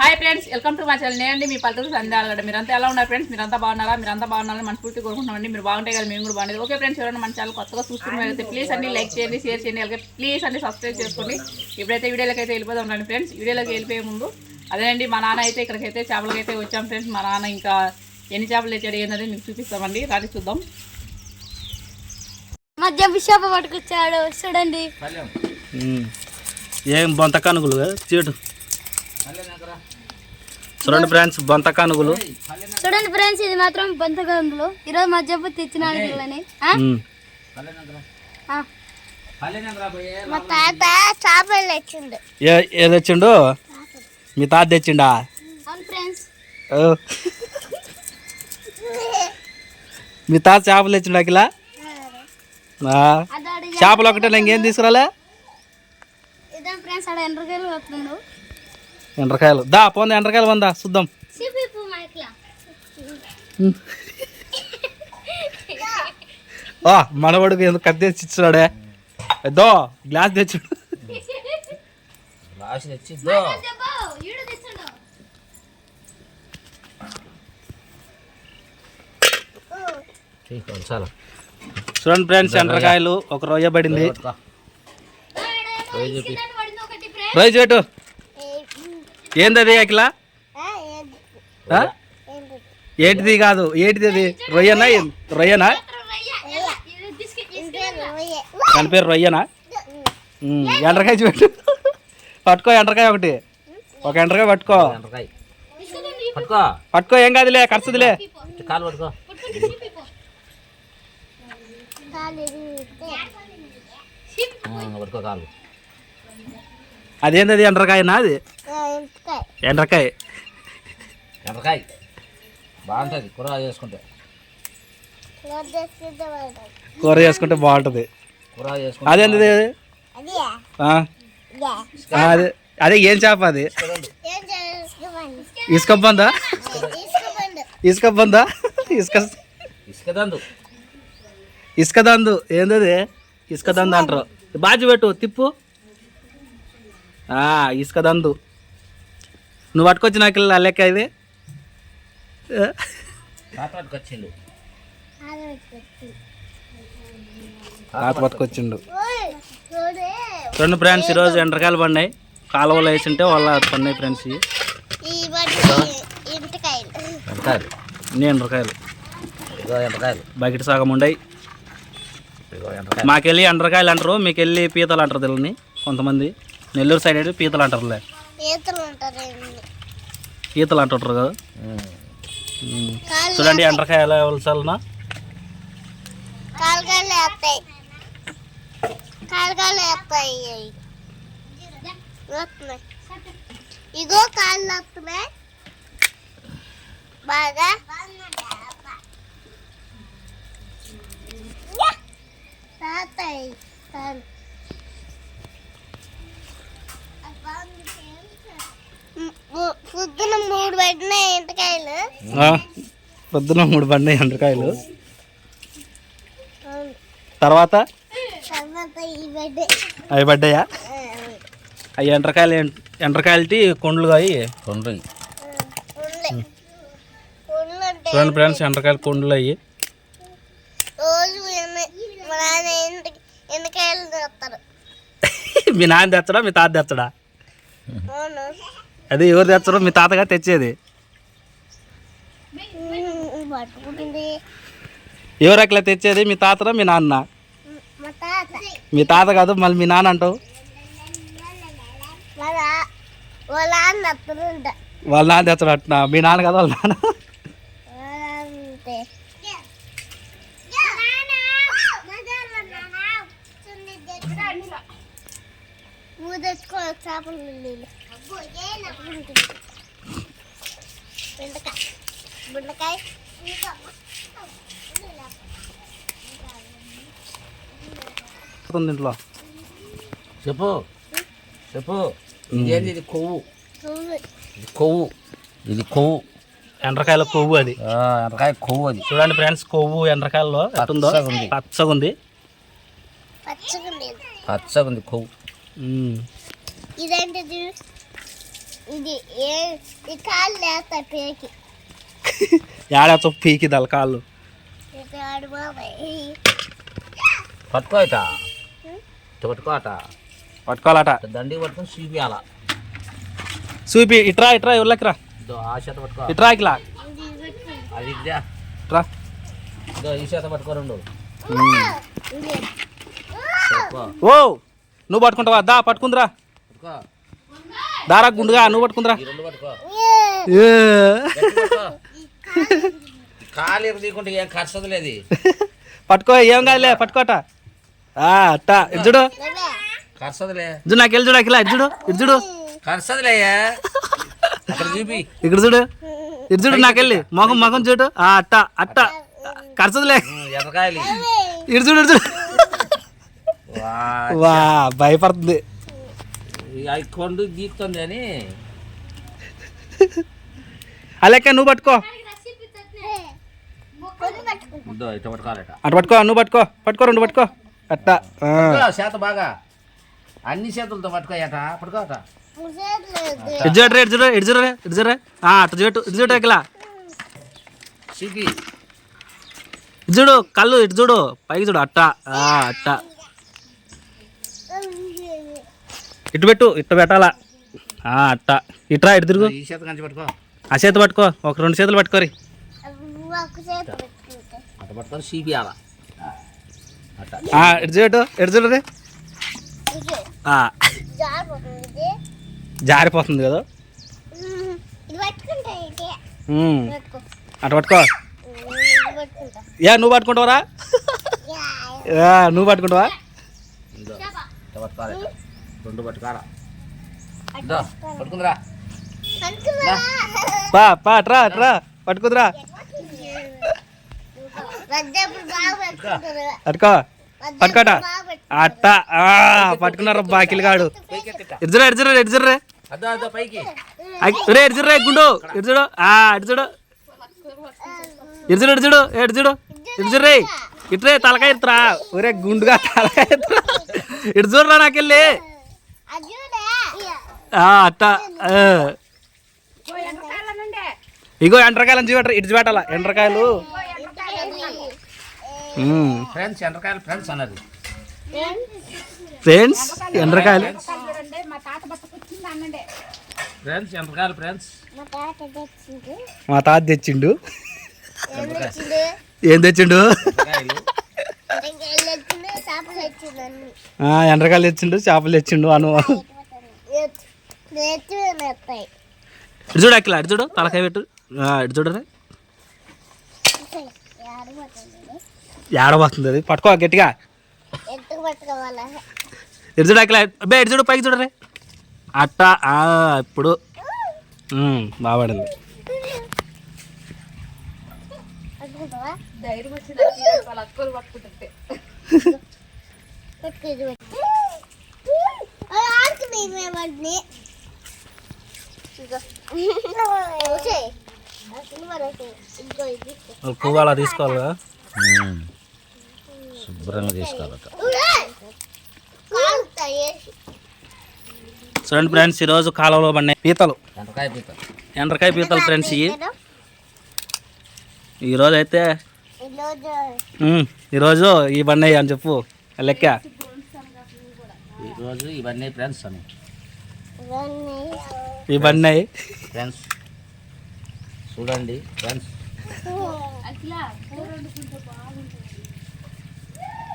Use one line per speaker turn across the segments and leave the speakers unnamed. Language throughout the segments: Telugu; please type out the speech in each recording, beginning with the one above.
హాయ్ ఫ్రెండ్స్ వెల్కమ్ టు మా ఛానల్ నేనండి మీ పల్లెటూరు సంధ్యాలగడ్డ మీరంతా ఎలా ఉన్నారు ఫ్రెండ్స్ మీరంతా బాగున్నారా? మీరంతా బాగున్నారని మనస్ఫూర్తి కోరుకుంటున్నామండి. మీరు బాగుంటే కదా మేము కూడా బాగుండేది. ఓకే ఫ్రెండ్స్ ఎవరైనా మన ఛానల్ కొత్తగా చూస్తున్నట్లయితే ప్లీజ్ అండి లైక్ చేయండి షేర్ చేయండి అలాగే ప్లీజ్ అండి సబ్స్క్రైబ్ చేసుకోండి. ఇప్పుడైతే వీడియోలోకి అయితే వెళ్ళిపోదాం రండి ఫ్రెండ్స్ వీడియోలోకి వెళ్ళిపోయే ముందు అదేనండి మా నాన్న అయితే ఇక్కడికైతే చేపలకి అయితే వచ్చాం ఫ్రెండ్స్ మా నాన్న ఇంకా ఎన్ని చేపలు తెచ్చాడు ఏంటనేది మీకు చూపిస్తామండి. రాటి చూద్దాం.
మధ్య బిషప్ పట్టుకొచ్చాడు చూడండి
ఏం బొంత కానుగులు చీటు చూడండి ఫ్రెండ్స్ బొంత కానుగులు.
చూడండి ఫ్రెండ్స్ ఇది మాత్రం బంతగందులు ఈరోజు పిల్లని ఆ?
ఉమ్.
ఆ. మా తాత చేపలు తెచ్చిండు.
ఏ తెచ్చిండు? మీ తాత తెచ్చిండా?
అవును ఫ్రెండ్స్.
ఓ. మీ తాత చేపలు తెచ్చిండు అఖిల? చేపలు ఒకటే ఇంకేం తీసుకురాలే?
ఫ్రెండ్స్ ఆడ ఎండ్రకాయలు వస్తుండు
ఎండ్రకాయలు. దా పోందా ఎండ్రకాయలు వందా చూద్దాం. ఆ మనవాడికి ఎందుకు కత్తి తెచ్చి ఇచ్చాడే దో గ్లాస్ తెచ్చిండు. చూడండి ఫ్రెండ్స్ ఎండ్రకాయలు ఒక రొయ్య పడింది.
చిన్నది పడింది ఒకటి ఫ్రెండ్స్
రొయ్య చెట్టు ఏందది అఖిల? ఆ? ఏంటిది కాదు ఏంటిది అది? రొయ్యనా రొయ్యనా? దాని పేరు రొయ్యనా? ఎండ్రకాయ చూపెట్టు పట్టుకో ఎండ్రకాయ ఒకటి. ఒక ఎండ్రకాయ పట్టుకో.
పట్టుకో.
పట్టుకో ఏం కాదులే ఖర్చుదిలే
కాలు పట్టుకో. పట్టుకో కాలు.
అదేంది ఎండ్రకాయనా అది? ఎండ్రకాయ.
ఎండకాయ బాగుంటుంది కూర చేసుకుంటే.
కూర చేసుకుంటే బాగుంటుంది.
కూర చేసుకుంటే
అదేంది అదే? అదే ఏం చేప అది? ఇసుక బందా? ఇసుక బందా? ఇసుక
ఇసుక దందు.
ఇసుక దందు. ఏందది? ఇసుక దందు అంటారు. బాజు పెట్టు తిప్పు. ఇసుక దందు. నువ్వు పట్టుకొచ్చి నాకు లెక్క ఇది? ఆ,
తాత పట్టుకొచ్చిండు.
రెండు ఫ్రెండ్స్ ఈరోజు ఎండ్రకాయలు పడినాయి కాలువలో వేసింటే వాళ్ళ పడినాయి ఫ్రెండ్స్ ఇన్ని ఎండ్రకాయలు. బకెట్ సగం ఉండయి. మాకెళ్ళి ఎండ్రకాయలు అంటారు మీకు వెళ్ళి పీతలు అంటారు తెలియని కొంతమంది. నెల్లూరు సైడ్ అయితే పీతలు అంటారులే.
ఈతలు ఉంటారు
పీతలు అంటుంటారు కదా. చూడండి ఎండ్రకాయలు వలసాలనా
కాలుగాలు వేస్తాయి. కాలుగాలు వేస్తాయి. వస్తున్నాయి. ఇగో కాళ్ళు వస్తున్నాయి. బాగా. తాతాయి పొద్దున మూడు పెట్టినాయి ఎంటకాయలు
పొద్దున మూడు పడినాయి ఎండ్రకాయలు తర్వాత?
తర్వాత ఈ బెడ్.
అవి పడ్డాయా? అవి ఎండ్రకాయలు ఎండ్రకాయలటి కొండలు అవి
ఉండంటే
చూడండి ఫ్రెండ్స్ ఎండ్రకాయలు కొండలు అవి
మా నాన్న ఎండు ఎండకాయలు తెస్తారు
మీ నాన్న తెచ్చడా మీ తాత తెచ్చడా అది ఎవరు తెచ్చరు మీ తాతగా తెచ్చేది. ఎవరు అట్లా తెచ్చేది? మీ తాతరా మీ నాన్న?
మా తాత
కాదు మళ్ళీ మీ నాన్న అంటావు?
వాళ్ళ
నాన్న తెచ్చడు అట్నా? మీ నాన్న కదా వాళ్ళ నాన్న?
చేపలు నీళ్ళు బెండకాయ. బెండకాయ.
ఉంది ఇంట్లో.
చెప్పు. చెప్పు. ఇది కొవ్వు. ఇది కొవ్వు. ఇది కొవ్వు.
ఎండ్రకాయల కొవ్వు అది.
ఆ, ఎండకాయ కొవ్వు అది.
చూడండి ఫ్రెండ్స్ కొవ్వు ఎండ్రకాయల్లో ఎట్టుందో.
పచ్చగా ఉంది.
పచ్చగా ఉంది
పచ్చగా లేదు
పచ్చగా ఉంది కొవ్వు.
ఇదేంటిది ఇది? ఏ ఈ కాళ్ళు లేస్తా పేకి.
ఏడా చొప్పు పీకిదాలి కాళ్ళు.
ఆడు బాబాయ్?
పట్టుకో ఇట ఇటు పట్టుకో అట
పట్టుకోవాలట.
దండి పట్టుకొని చూపియాల.
చూపి ఇట్రా ఇట్రా
చేత పట్టుకో.
ఇట్రా ఇట్లా.
అది
ఇట్రా.
ఇదో ఈ చేత పట్టుకో రెండు
ఓ నువ్వు పట్టుకుంటావా? దా పట్టుకుందిరా.
పట్టుకో
దారా గుండుగా నువ్వు పట్టుకుందిరా.
కాలు తీయకుంటే ఏం ఖర్చు లేదు.
పట్టుకో ఏం కాదులే పట్టుకోట. ఆ, అట్ట చూడు.
ఖర్చులే
ఇటు నాకు వెళ్ళి చూడు అఖిల ఇటు చూడు
ఖర్చులే అక్కడ చూపి.
ఇక్కడ చూడు. ఇటు చూడు నాకెళ్ళి మొఖం మొఖం చూడు. ఆ, అట్ట అట్ట ఖర్చులే
ఉమ్, ఎర్రకాయలు.
ఇటు చూడు ఇటు చూడు.
వా
వా భయపడుతుంది.
అవి కొండు గీక్తుంది అని
అలెక్క నువ్వు పట్టుకో.
ఇదో ఇటు పట్టుకోవాలట
అటు పట్టుకో నువ్వు పట్టుకో. పట్టుకో రెండు పట్టుకో. అట్ట.
చేత బాగా. అన్ని చేతులతో పట్టుకోయట పట్టుకోట
చూడు ఇటు చూడు ఆ, అటు చూడు ఇటు చూడు ఇటు చూడు కళ్ళు ఇటు చూడు. పైకి చూడు అట్ట. ఆ, అట్ట. ఇటు పెట్టు ఇటు పెట్టాలా? ఆ, అట్ట. ఇట్రా ఇటు తిరుగు.
ఈ చేత కంచి పట్టుకో.
ఆ చేతి పట్టుకో ఒక రెండు చేతులు పట్టుకోరి.
అట్ట పట్టుకొని సిపియాల
చూడు
జారిపోతుంది
కదా. అటు పట్టుకో. ఏ నువ్వు పట్టుకుంటావరా? నువ్వు పట్టుకుంటావా?
ఇట్ట. రెండు పట్టుకోవాలా ఇదో పట్టుకుందిరా?
పా పా అట్రా అట్రా పట్టుకుందిరా. పట్టుకో పట్టుకోట. అట్ట ఆ, పట్టుకున్నారు బాకిలు
ఎత్తిట
ఎడ్జురా ఎడ్జురా ఎడ్జుర్రే
అదో అదో పైకి.
రే ఎడ్జుర్రే గుండు. ఎడ్జుడు ఆ ఎడ్జుడు ఎడ్జుడు ఎడ్జుడు ఎడ్జుడు ఎడ్జుర్రే ఇట్రే తలకాయ ఎత్తురా. ఒరే గుండుగా తలకాయ ఎత్తురా. ఇటు చూడరా నాకెళ్ళి. అట్ట ఆ. ఇగో ఎండ్రకాయలు చూపెట్ట ఇటు చూపెట్టాల ఎండ్రకాయలు.
ఫ్రెండ్స్ ఎండ్రకాయలు ఫ్రెండ్స్ అన్నది.
ఫ్రెండ్స్ ఎండ్రకాయలు.
ఫ్రెండ్స్ ఎండ్రకాయలు ఫ్రెండ్స్.
మా తాత
తెచ్చిండు.
ఏం
తెచ్చిండు?
ఎండ్రకాయలు.
తెచ్చిండు చేపలు తెచ్చిండు అను. ఇటు చూడు అక్కడ ఇటు చూడు తలకాయ పెట్టు. ఇటు చూడరా ఏడబోతుంది అది? పట్టుకో గట్టిగా. ఇటు చూడు అక్కడ అబ్బే ఇటు చూడు పైకి చూడరే అట్ట ఇప్పుడు. ఉమ్, బాగా అలా తీసుకోవాలి కదా
శుభ్రంగా తీసుకోవాలట
చూడండి ఫ్రెండ్స్ ఈరోజు కాలంలో పడినాయి పీతలు.
ఎండ్రకాయ పీత
ఎండ్రకాయ పీతలు ఫ్రెండ్స్ ఇవి. ఈరోజు అయితే
ఈరోజు
ఈ బండి అని చెప్పు లెక్క.
ఈరోజు ఇవన్నీ ఫ్రెండ్స్ అని
ఇవన్నీ.
ఫ్రెండ్స్ చూడండి ఫ్రెండ్స్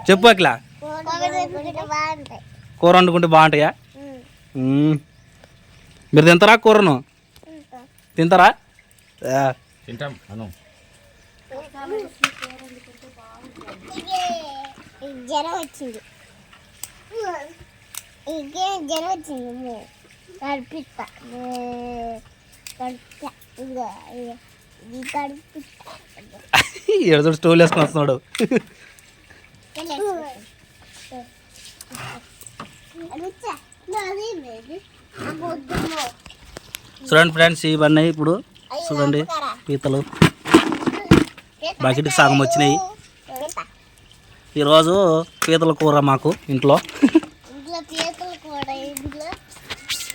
చెప్పు అట్లా కూర వండుకుంటే బాగుంటాయా. మీరు తింటారా కూరను? తింటారా?
తింటాం అను.
జ్వరం వచ్చింది. జ్వరం వచ్చింది
చూడు స్టూల్ వేసుకొని వస్తున్నాడు. చూడండి ఫ్రెండ్స్ బండి ఇప్పుడు చూడండి పీతలు బకెట్కి సగం వచ్చినాయి. ఈరోజు పీతల కూర మాకు ఇంట్లో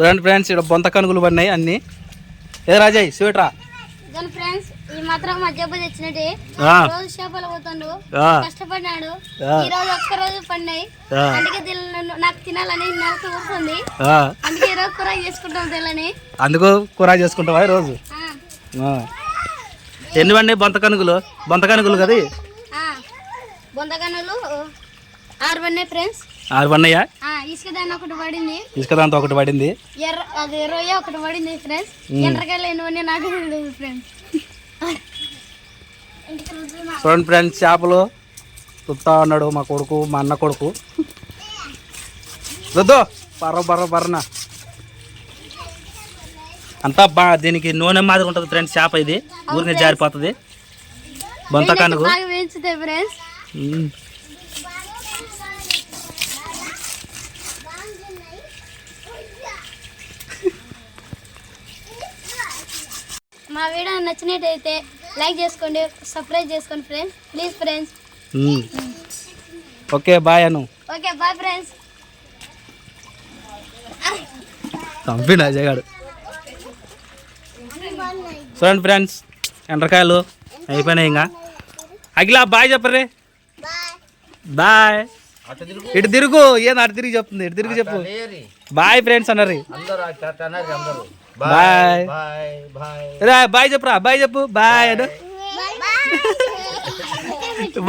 చూడండి ఫ్రెండ్స్ ఇక్కడ బొంత కనుగులు పడినాయి అన్ని. ఏ రాజయ్ స్వీట్రా?
ఫ్రెండ్స్ ఈ మాత్రం తెచ్చినట్టు రోజు చేపలు పోతుండు. ఈ రోజు ఒక్క రోజు అందుకే నాకు తినాలని. అందుకే ఈ రోజు కూర చేసుకుంటాం తెల్లని.
అందుకు కూర చేసుకుంటావా ఈరోజు ఆ. ఎన్ని పడినాయి బొంత కనుగులు? బొంత కనుగులు కదా ఇవి?
బొందగన్నులు ఆరు పడినాయి ఫ్రెండ్స్
ఆరు పడినాయా
ఇసుక దాన్ని ఒకటి పడింది.
ఇసుక దాంతో ఒకటి పడింది.
ఎర్ర అది రొయ్య ఒకటి పడింది ఫ్రెండ్స్ ఎండ్రకాయలు ఎన్ని నాకు తెలియదు ఫ్రెండ్స్
చూడండి ఫ్రెండ్స్ చేపలు తుత్తా ఉన్నాడు మా కొడుకు మా అన్న కొడుకు. వద్దు బర్ర బర్ర బర్రన అంతా బా దీనికి నూనె మాదిరి ఉంటుంది ఫ్రెండ్స్ చేప ఇది. ఊరిని జారిపోతుంది. బొంత కనుగు
బాగా వేయించుతాయి ఫ్రెండ్స్ మా వీడియో నచ్చినట్టయితే లైక్ చేసుకోండి సబ్స్క్రైబ్ చేసుకోండి friends. Please friends.
Okay bye Anu.
Okay bye friends.
చంపిన అజయ్ గాడు. చూడండి ఫ్రెండ్స్ ఎండ్రకాయలు అయిపోయినాయి ఇంకా. అఖిలా బాయ్ చెప్పరే. బాయ్. ఇటు తిరుగు ఏంది అటు తిరిగి చెప్తుంది ఇటు తిరిగి చెప్పు. బాయ్ ఫ్రెండ్స్ అన్నారు. బాయ్. రా బాయ్ చెప్పురా బాయ్ చెప్పు బాయ్ అను.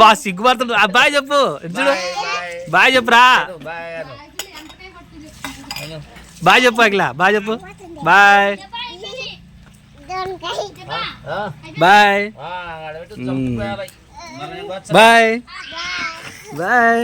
బా సిగ్గుపడుతుంది ఆ బాయ్ చెప్పు. చూడు.
బాయ్
బాయ్ చెప్పురా
బాయ్
చెప్పు అఖిలా. బాయ్ చెప్పు. బాయ్? బాయ్. Bye bye